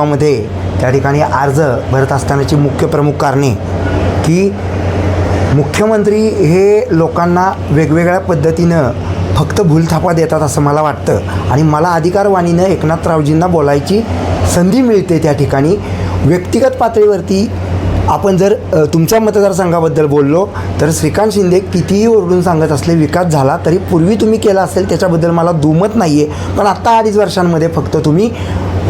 संदर्भामध्ये त्या ठिकाणी अर्ज भरत असतानाची मुख्य प्रमुख कारणे की मुख्यमंत्री हे लोकांना वेगवेगळ्या पद्धतीनं फक्त भूलथापा देतात असं मला वाटतं. आणि मला अधिकारवाणीनं एकनाथरावजींना बोलायची संधी मिळते त्या ठिकाणी. व्यक्तिगत पातळीवरती आपण जर तुमच्या मतदारसंघाबद्दल बोललो तर श्रीकांत शिंदे कितीही ओरडून सांगत असले विकास झाला तरी पूर्वी तुम्ही केला असेल त्याच्याबद्दल मला दुमत नाही आहे पण आत्ता अडीच वर्षांमध्ये फक्त तुम्ही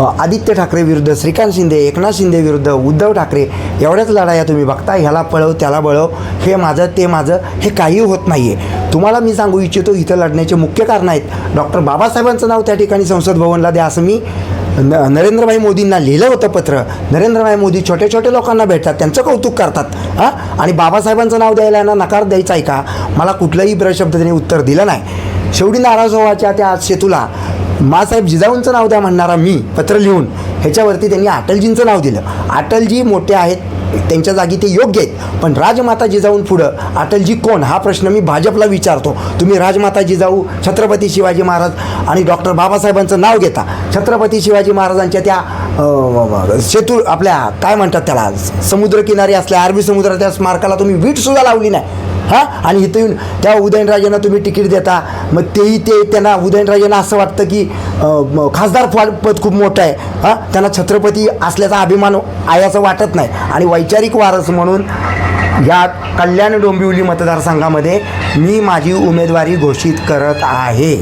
आदित्य ठाकरे विरुद्ध श्रीकांत शिंदे एकनाथ शिंदे विरुद्ध उद्धव ठाकरे एवढ्याच लढाया तुम्ही बघता ह्याला पळव त्याला बळव हे माझं ते माझं हे काही होत नाही आहे तुम्हाला मी सांगू इच्छितो इथं लढण्याचे मुख्य कारण आहेत. डॉक्टर बाबासाहेबांचं नाव त्या ठिकाणी संसद भवनला द्या असं मी न नरेंद्रभाई मोदींना लिहिलं होतं पत्र. नरेंद्रभाई मोदी छोटे छोटे लोकांना भेटतात त्यांचं कौतुक करतात. हां? आणि बाबासाहेबांचं नाव द्यायला यांना नकार द्यायचा आहे का? मला कुठलंही ब्रशब्द त्यांनी उत्तर दिलं नाही. शेवटी नाराज होवाच्या त्या सेतूला मासाहेब जिजाऊंचं नाव द्या म्हणणारा मी पत्र लिहून ह्याच्यावरती त्यांनी अटलजींचं नाव दिलं. अटलजी मोठे आहेत त्यांच्या जागी ते योग्य आहेत. पण राजमाता जिजाऊन पुढं अटलजी कोण? हा प्रश्न मी भाजपला विचारतो. तुम्ही राजमाता जिजाऊ छत्रपती शिवाजी महाराज आणि डॉक्टर बाबासाहेबांचं नाव घेता. छत्रपती शिवाजी महाराजांच्या त्या सेतू आपल्या काय म्हणतात त्याला? समुद्रकिनारी असल्या अरबी समुद्राच्या स्मारकाला तुम्ही वीटसुद्धा लावली नाही. हां? आणि इथं येऊन त्या उदयनराजेंना तुम्ही तिकीट देता. मग तेही ते त्यांना उदयनराजेंना असं वाटतं की खासदार पद पद खूप मोठं आहे. हां? त्यांना छत्रपती असल्याचा अभिमान आयाचं वाटत नाही. आणि वैचारिक वारस म्हणून या कल्याण डोंबिवली मतदारसंघामध्ये मी माझी उमेदवारी घोषित करत आहे.